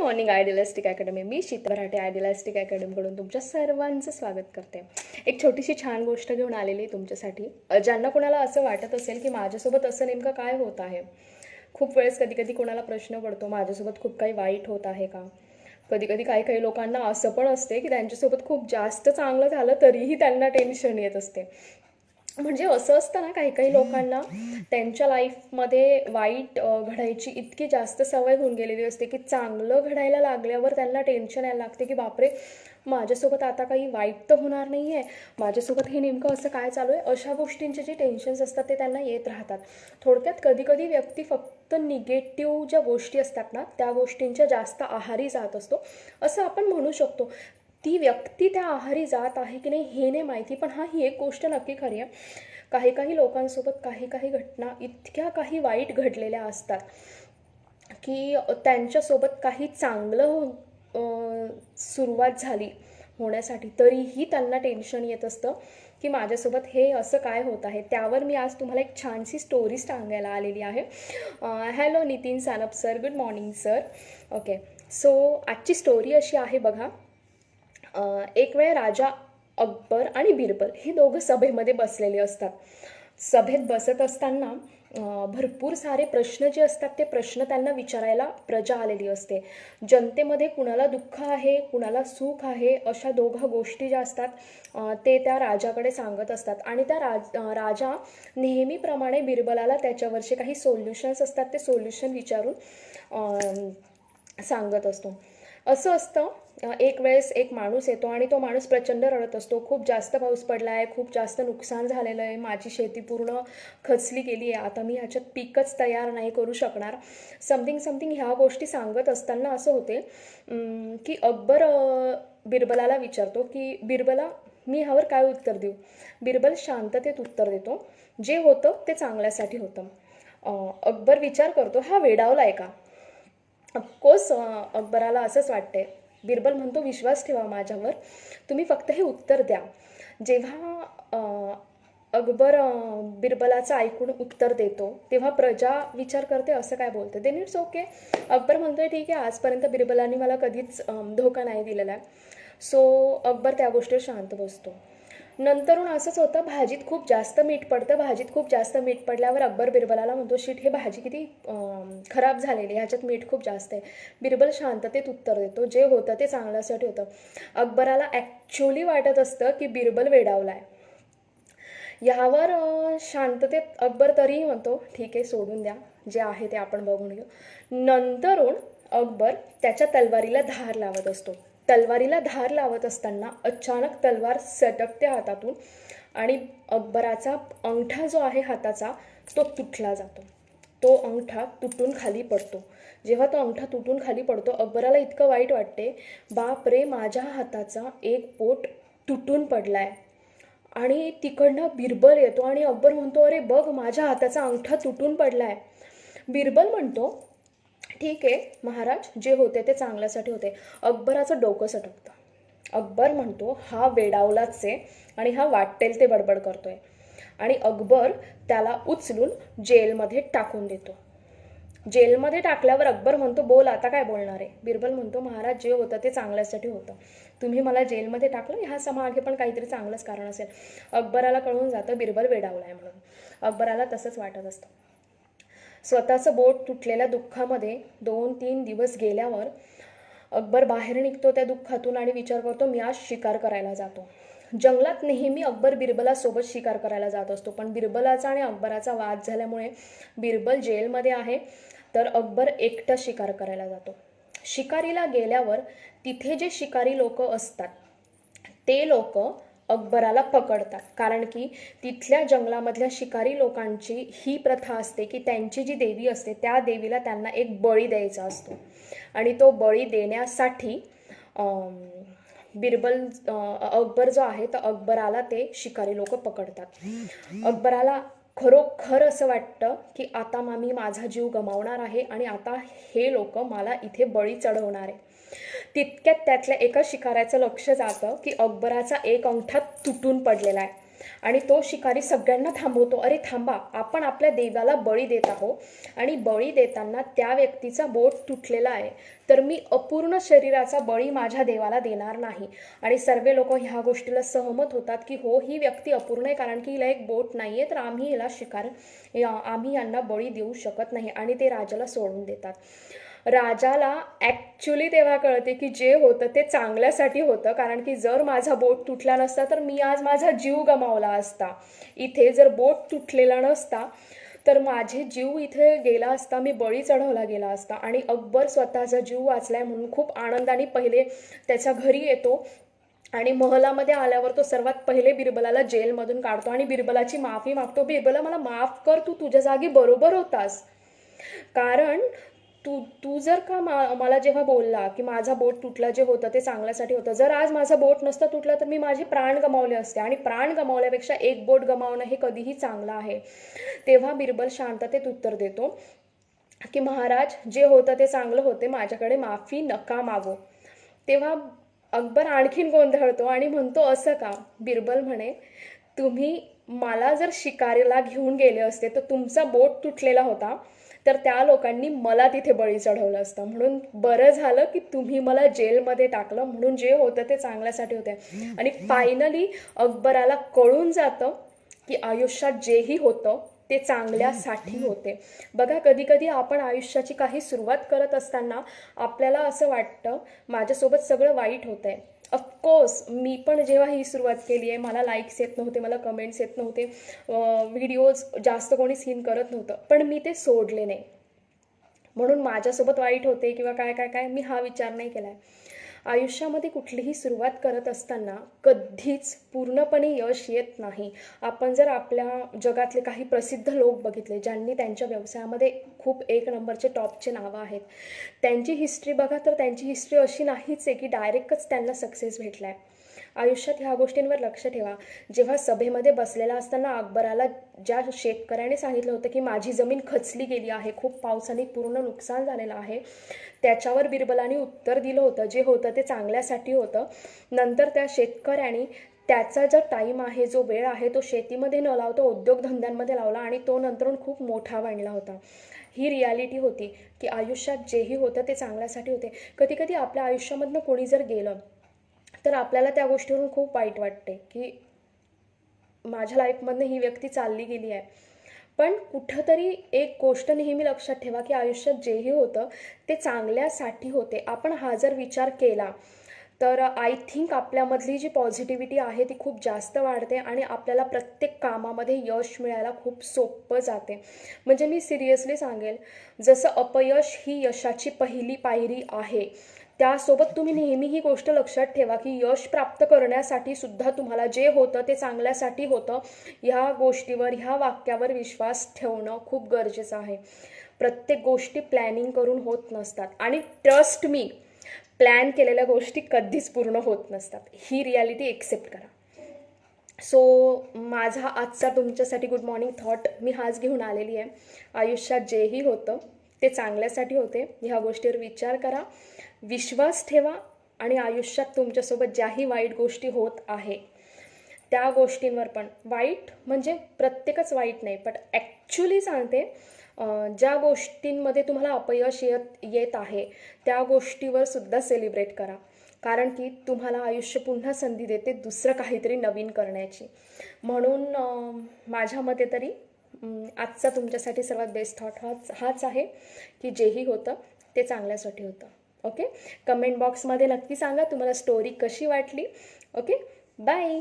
Morning idealistic academy. मी Sheetal Marathe idealistic अकॅडमीकडून तुमच्या सर्वांचं स्वागत करते. एक छोटीशी छान गोष्ट घेऊन आलेली तुमच्यासाठी. ज्यांना कोणाला असं वाटत असेल की माझ्यासोबत असं नेमकं काय होत आहे? खूप वेळेस कधी कधी कोणाला प्रश्न पडतो माझ्यासोबत खूप काही वाईट होत आहे का? कधी कधी काही काही लोकांना असं पण असते की त्यांच्यासोबत खूप जास्त चांगलं झालं तरीही त्यांना टेन्शन येत असते. म्हणजे असं असतं ना काही काही लोकांना त्यांच्या लाईफमध्ये वाईट घडायची इतकी जास्त सवय होऊन गेलेली असते की चांगलं घडायला लागल्यावर त्यांना टेन्शन यायला लागते की बापरे माझ्यासोबत आता काही वाईट तर होणार नाही आहे माझ्यासोबत हे नेमकं असं काय चालू आहे? अशा गोष्टींचे जे टेन्शन्स असतात ते त्यांना येत राहतात. थोडक्यात कधीकधी व्यक्ती फक्त निगेटिव्ह ज्या गोष्टी असतात ना त्या गोष्टींच्या जास्त आहारी जात असतो. असं आपण म्हणू शकतो. ती व्यक्ती त्या आहारी जात आहे की नाही हे नाही माहिती पण हा ही एक गोष्ट नक्की खरी आहे. काही काही लोकांसोबत काही काही घटना इतक्या काही वाईट घडलेल्या असतात की त्यांच्यासोबत काही चांगलं सुरुवात झाली होण्यासाठी तरीही त्यांना टेन्शन येत असतं की माझ्यासोबत हे असं काय होत आहे. त्यावर मी आज तुम्हाला एक छानशी स्टोरी सांगायला आलेली आहे. Hello Nitin Sanap sir good morning sir okay so आजची स्टोरी अशी आहे बघा. एक वेळ राजा अकबर आणि बिरबल हे दोघं सभेमध्ये बसलेले असतात. सभेत बसत असताना भरपूर सारे प्रश्न जे असतात ते प्रश्न त्यांना विचारायला प्रजा आलेली असते. जनतेमध्ये कुणाला दुःख आहे कुणाला सुख आहे अशा दोघा गोष्टी ज्या असतात ते त्या राजाकडे सांगत असतात. आणि त्या राज राजा नेहमीप्रमाणे बिरबलाला त्याच्यावरचे काही सोल्युशन्स असतात ते सोल्युशन विचारून सांगत असतो. असं असतं एक वेळेस एक माणूस येतो आणि तो माणूस प्रचंड रडत असतो. खूप जास्त पाऊस पडला आहे खूप जास्त नुकसान झालेलं आहे. माझी शेती पूर्ण खचली गेली आहे. आता मी ह्याच्यात पीकच तयार नाही करू शकणार. समथिंग समथिंग ह्या गोष्टी सांगत असताना असं होते की अकबर बिरबलाला विचारतो की बिरबला मी ह्यावर काय उत्तर देऊ? बिरबल शांततेत उत्तर देतो जे होतं ते चांगल्यासाठी होतं. अकबर विचार करतो हा वेडावला आहे का? ऑफकोर्स अकबराला असंच वाटते बिरबल म्हणतो विश्वास ठेवा माझ्यावर. तुम्ही फक्त हे उत्तर द्या. जेव्हा अकबर बिरबलाचं ऐकून उत्तर देतो तेव्हा प्रजा विचार करते असं काय बोलते? देन इट्स ओके अकबर म्हणतोय ठीक आहे आजपर्यंत बिरबलाने मला कधीच धोका नाही दिलेला आहे. सो अकबर त्या गोष्टीवर शांत बसतो. नंतरून असंच होतं भाजीत खूप जास्त मीठ पडतं भाजीत खूप जास्त मीठ पडल्यावर अकबर बिरबलाला म्हणतो शीट हे भाजी किती खराब झालेली ह्याच्यात मीठ खूप जास्त आहे. बिरबल शांततेत उत्तर देतो जे होतं ते चांगल्यासाठी होतं. अकबराला ॲक्च्युली वाटत असतं की बिरबल वेडावला आहे यावर शांततेत अकबर तरीही म्हणतो ठीक आहे सोडून द्या जे आहे ते आपण बघून घेऊ. नंतरून अकबर त्याच्या तलवारीला धार लावत असतो. तलवारीला धार लावत असताना अचानक तलवार सटकते हातातून आणि अकबराचा अंगठा जो आहे हाताचा तो तुटला जातो. तो अंगठा तुटून खाली पडतो. जेव्हा तो अंगठा तुटून खाली पडतो अकबराला इतकं वाईट वाटते बाप रे माझ्या हाताचा एक पोट तुटून पडलाय. आणि तिकडनं बिरबल येतो आणि अकबर म्हणतो अरे बघ माझ्या हाताचा अंगठा तुटून पडलाय. बिरबल म्हणतो ठीक आहे महाराज जे होते ते चांगल्यासाठी होते. अकबराचं डोकं सटकतं. अकबर म्हणतो हा वेडावलाच आहे आणि हा वाटेल ते बडबड करतोय. आणि अकबर त्याला उचलून जेलमध्ये टाकून देतो. जेलमध्ये टाकल्यावर अकबर म्हणतो बोल आता काय बोलणार आहे? बिरबल म्हणतो महाराज जे होतं ते चांगल्यासाठी होतं. तुम्ही मला जेलमध्ये टाकलं ह्या समागे पण काहीतरी चांगलंच कारण असेल. अकबराला कळून जातं बिरबल वेडावला आहे म्हणून. अकबराला तसंच वाटत असतं. स्वतःचं बोट तुटलेल्या दुःखामध्ये दोन तीन दिवस गेल्यावर अकबर बाहेर निघतो त्या दुःखातून आणि विचार करतो मी आज शिकार करायला जातो. जंगलात नेहमी अकबर बिरबलासोबत शिकार करायला जात असतो पण बिरबलाचा आणि अकबराचा वाद झाल्यामुळे बिरबल जेलमध्ये आहे तर अकबर एकटा शिकार करायला जातो. शिकारीला गेल्यावर तिथे जे शिकारी लोक असतात ते लोक अकबराला पकडतात. कारण की तिथल्या जंगलामधल्या शिकारी लोकांची ही प्रथा असते की त्यांची जी देवी असते त्या देवीला त्यांना एक बळी द्यायचा असतो. आणि तो बळी देण्यासाठी बिरबल अकबर जो आहे तर अकबराला ते शिकारी लोक पकडतात. अकबराला खरोखर असं वाटतं की आता मा मी माझा जीव गमावणार आहे आणि आता हे लोक मला इथे बळी चढवणार आहे. तितक्यात त्यातल्या एका शिकाऱ्याचं लक्ष जातं की अकबराचा एक अंगठा तुटून पडलेला आहे. आणि तो शिकारी सगळ्यांना थांबवतो अरे थांबा आपण आपल्या देवाला बळी देत आहोत आणि बळी देताना त्या व्यक्तीचा बोट तुटलेला आहे. तर मी अपूर्ण शरीराचा बळी माझ्या देवाला देणार नाही. आणि सर्व लोक ह्या गोष्टीला सहमत होतात की हो ही व्यक्ती अपूर्ण आहे कारण की हिला एक बोट नाही आहे तर आम्ही हिला शिकार आम्ही यांना बळी देऊ शकत नाही आणि ते राजाला सोडून देतात. राजाला ॲक्च्युली तेव्हा कळते की जे होतं ते चांगल्यासाठी होतं. कारण की जर माझा बोट तुटला नसता तर मी आज माझा जीव गमावला असता. इथे जर बोट तुटलेला नसता तर माझे जीव इथे गेला असता मी बळी चढवला गेला असता. आणि अकबर स्वतःचा जीव वाचलाय म्हणून खूप आनंदाने पहिले त्याच्या घरी येतो. आणि महलामध्ये आल्यावर तो सर्वात पहिले बिरबलाला जेलमधून काढतो. आणि बिरबलाची माफी मागतो बिरबला मला माफ कर तू तुझ्या जागी बरोबर होतास. कारण तू तू जर का मा मला जेव्हा बोलला की माझा बोट तुटला जे होतं ते चांगल्यासाठी होतं जर आज माझा बोट नसता तुटला तर मी माझे प्राण गमावले असते. आणि प्राण गमावल्यापेक्षा एक बोट गमावणं हे कधीही चांगलं आहे. तेव्हा बिरबल शांततेत उत्तर देतो की महाराज जे होतं ते चांगलं होते माझ्याकडे माफी नका मागो. तेव्हा अकबर आणखीन गोंधळतो आणि म्हणतो असं का? बिरबल म्हणे तुम्ही मला जर शिकारीला घेऊन गेले असते तर तुमचा बोट तुटलेला होता. तर त्या लोकांनी मला तिथे बळी चढवलं असतं. म्हणून बरं झालं की तुम्ही मला जेलमध्ये टाकलं. म्हणून जे होतं ते चांगल्यासाठी होते. आणि फायनली अकबराला कळून जातं की आयुष्यात जेही होतं ते चांगल्यासाठी होते. बघा कधी कधी आपण आयुष्याची काही सुरुवात करत असताना आपल्याला असं वाटतं माझ्यासोबत सगळं वाईट होतं आहे ऑफकोर्स मी पण जेव्हा ही सुरुवात केली आहे मला लाईक्स येत नव्हते मला कमेंट्स येत नव्हते. व्हिडिओज जास्त कोणी सीन करत नव्हतं. पण मी ते सोडले नाही. म्हणून माझ्यासोबत वाईट होते किंवा काय काय काय मी हा विचार नाही केला आहे आयुष्यामध्ये कुठलीही सुरुवात करत असताना कधीच पूर्णपणे यश येत नाही. आपण जर आपल्या जगातले काही प्रसिद्ध लोक बघितले ज्यांनी त्यांच्या व्यवसायामध्ये खूप एक नंबरचे टॉपचे नावं आहेत. त्यांची हिस्ट्री बघा तर त्यांची हिस्ट्री अशी नाहीच आहे की डायरेक्टच त्यांना सक्सेस भेटला आहे आयुष्यात ह्या गोष्टींवर लक्ष ठेवा. जेव्हा सभेमध्ये बसलेला असताना अकबराला ज्या शेतकऱ्याने सांगितलं होतं की माझी जमीन खचली गेली आहे खूप पावसाने पूर्ण नुकसान झालेलं आहे त्याच्यावर बिरबलाने उत्तर दिलं होतं. जे होतं ते चांगल्यासाठी होतं. नंतर त्या शेतकऱ्याने त्याचा जो टाईम आहे जो वेळ आहे तो शेतीमध्ये न लावता उद्योगधंद्यांमध्ये लावला आणि तो नंतरून खूप मोठा वाढला होता. ही रियालिटी होती की आयुष्यात जेही होतं ते चांगल्यासाठी होते. कधी कधी आपल्या आयुष्यामधनं कोणी जर गेलं तर आपल्याला त्या गोष्टीवरून खूप वाईट वाटते की माझ्या लाईफमधनं ही व्यक्ती चालली गेली आहे. पण कुठंतरी एक गोष्ट नेहमी लक्षात ठेवा की आयुष्यात जेही होतं ते चांगल्यासाठी होते. आपण हा जर विचार केला तर आय थिंक आपल्यामधली जी पॉझिटिव्हिटी आहे ती खूप जास्त वाढते आणि आपल्याला प्रत्येक कामामध्ये यश मिळायला खूप सोपं जाते. म्हणजे मी सिरियसली सांगेल जसं अपयश ही यशाची पहिली पायरी आहे त्यासोबत तुम्ही नेहमी ही गोष्ट लक्षात ठेवा की यश प्राप्त करण्यासाठी सुद्धा तुम्हाला जे होतं ते चांगल्यासाठी होतं. ह्या गोष्टीवर ह्या वाक्यावर विश्वास ठेवणं खूप गरजेचं आहे. प्रत्येक गोष्टी प्लॅनिंग करून होत नसतात. आणि ट्रस्ट मी प्लॅन केलेल्या गोष्टी कधीच पूर्ण होत नसतात. ही रियालिटी एक्सेप्ट करा. सो माझा आजचा तुमच्यासाठी गुड मॉर्निंग थॉट मी हाच घेऊन आलेली आहे. आयुष्यात जेही होतं ते चांगल्यासाठी होते. ह्या गोष्टीवर विचार करा. विश्वास ठेवा आणि आयुष्यात तुमच्यासोबत ज्याही वाईट गोष्टी होत आहे त्या गोष्टींवर पण. वाईट म्हणजे प्रत्येकच वाईट नाही पण ॲक्च्युली सांगते ज्या गोष्टींमध्ये तुम्हाला अपयश येत येत आहे त्या गोष्टीवर सुद्धा सेलिब्रेट करा. कारण की तुम्हाला आयुष्य पुन्हा संधी देते दुसरं काहीतरी नवीन करण्याची. म्हणून माझ्या मते तरी आजचा तुमच्यासाठी सर्वात बेस्ट थॉट हाच हाच आहे की जेही होतं ते चांगल्यासाठी होतं. ओके कमेंट बॉक्समध्ये नक्की सांगा तुम्हाला स्टोरी कशी वाटली. Okay bye